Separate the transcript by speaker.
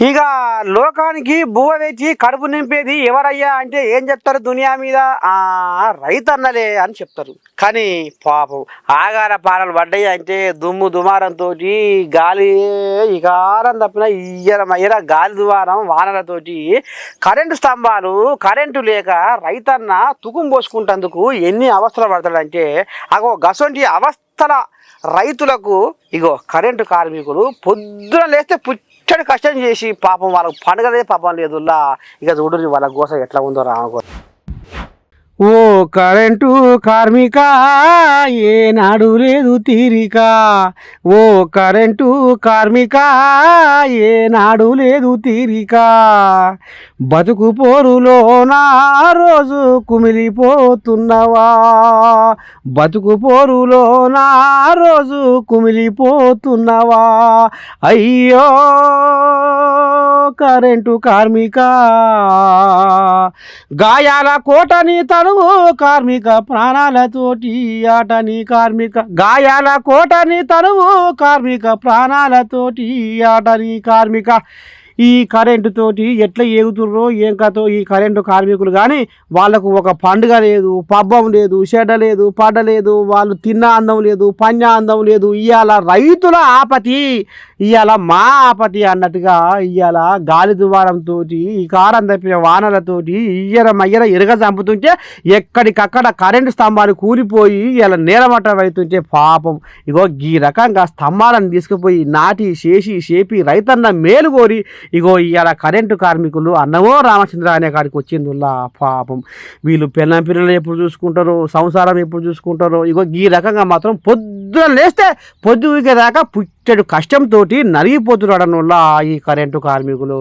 Speaker 1: ఇక లోకానికి బువ్వ వేచి కడుపు నింపేది ఎవరయ్యా అంటే ఏం చెప్తారు దునియా మీద? ఆ రైతన్నలే అని చెప్తారు. కానీ పాపం ఆగార పాలలు పడ్డాయి అంటే దుమ్ము దుమారంతో గాలి ఇకారం తప్పిన ఇయ్యరమయ్యర గాలి దుమారం వానలతోటి కరెంటు స్తంభాలు కరెంటు లేక రైతన్న తుకుం పోసుకుంటందుకు ఎన్ని అవస్థలు పడతాడంటే అగో గసొంటి అవస్థల రైతులకు ఇగో కరెంటు కార్మికులు పొద్దున లేస్తే పుచ్చడి కష్టం చేసి పాపం వాళ్ళకు పండగలే పాపం లేదులా ఇక చూడు వాళ్ళ గోస ఎట్లా ఉందో రామగో ఓ కరెంటు కార్మిక ఏనాడు లేదు తీరిక. ఓ కరెంటు కార్మిక ఏనాడు లేదు తీరిక. బతుకు పోరులో నా రోజు కుమిలిపోతున్నవా? బతుకు పోరులో నా రోజు కుమిలిపోతున్నవా? అయ్యో! కరెంటు కార్మిక. గాయాల కోటని తనువు కార్మిక ప్రాణాలతోటి ఆటని కార్మిక. గాయాల కోటని తనువు కార్మిక ప్రాణాలతోటి ఆటని కార్మిక. ఈ కరెంటు తోటి ఎట్లా ఏగుతుర్రో ఏం కథో ఈ కరెంటు కార్మికులు కానీ వాళ్ళకు ఒక పండుగ లేదు పబ్బం లేదు షెడ లేదు పడ లేదు వాళ్ళు తిన్న అందం లేదు పన్న అందం లేదు ఇవాళ రైతుల ఆపతి ఇవాళ మా ఆపతి అన్నట్టుగా ఇవాళ గాలి దువారంతో ఈ కారం తప్పిన వానలతోటి ఇయ్యర మయ్యర ఎరగ చంపుతుంటే ఎక్కడికక్కడ కరెంటు స్తంభాలు కూలిపోయి ఇలా నేలమట్టం అవుతుంటే పాపం. ఇగో ఈ రకంగా స్తంభాలను తీసుకుపోయి నాటి చేసి చేపి రైతన్న మేలు కోరి ఇగో ఇవాళ కరెంటు కార్మికులు అన్నవో రామచంద్ర అనే కాడికి వచ్చిందిలా పాపం. వీళ్ళు పిల్లం పిల్లలు ఎప్పుడు చూసుకుంటారు సంసారం ఎప్పుడు చూసుకుంటారు ఇగో ఈ రకంగా మాత్రం పొద్దున లేస్తే పొద్దు దాకా పుట్టడు కష్టంతో నలిగిపోతున్నాడు అన్నోళ్ళ ఈ కరెంటు కార్మికులు.